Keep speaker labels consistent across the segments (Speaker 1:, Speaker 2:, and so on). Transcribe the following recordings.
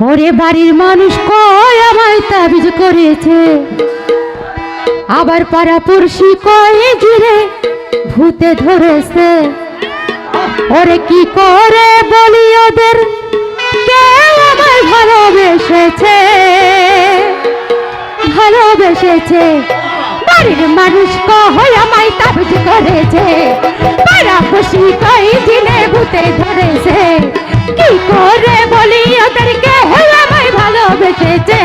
Speaker 1: ওরে বাড়ির মানুষ কয় আমায় তাবিজ করেছে? আবার পাড়া পড়শি কয় ঘিরে ভূতে ধরেছে। ওরে কি করে বলি ওদের? কেউ আমায় ভালোবেসেছে। ভালোবেসেছে। বাড়ির মানুষ কয় আমায় তাবিজ করেছে। ভালোবেসেছে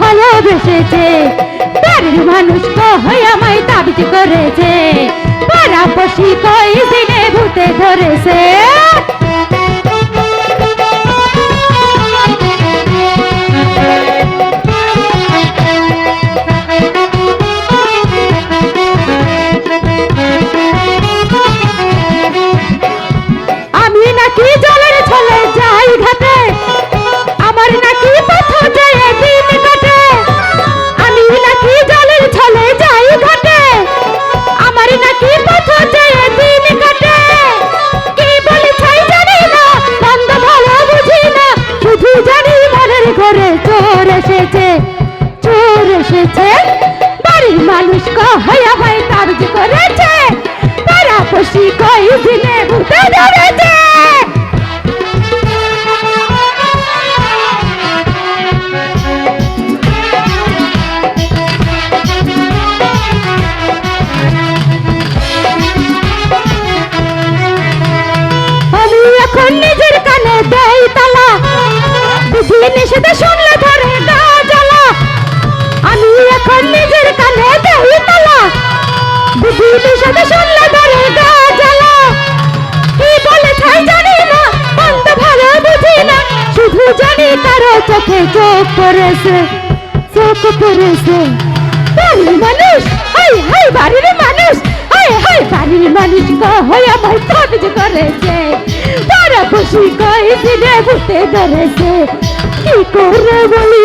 Speaker 1: ভালোবেসেছে। বাড়ির মানুষ হয়ে আমায় তাবিজ করেছে। পাড়া পশি কয় দিনে ভূতে ধরেছে। এসেছে। বাড়ির মানুষ কহয়া ভাই কাজ করেছে। তারা খুশি কই দিনে ভূতে ধরেছে। আমি এখন নিজের কানে দেই তালা। বুঝি নিষেধে শুধু জানি কারও চোখে চোখ পড়েছে চোখ পড়েছে। মানুষ, হাই হাই, বাড়ির মানুষ, হাই হাই, বাড়ির মানুষ কয় আমার কবজ করেছে। তারা খুশি কয় কি করে বলি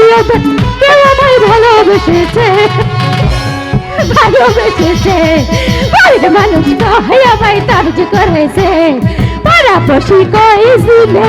Speaker 1: কেউ আমায় ভালোবেসেছে। ভালোবেসেছে বাড়ির মানুষ কয় আমায় তাবজ করেছে। তারা খুশি কয় দিনে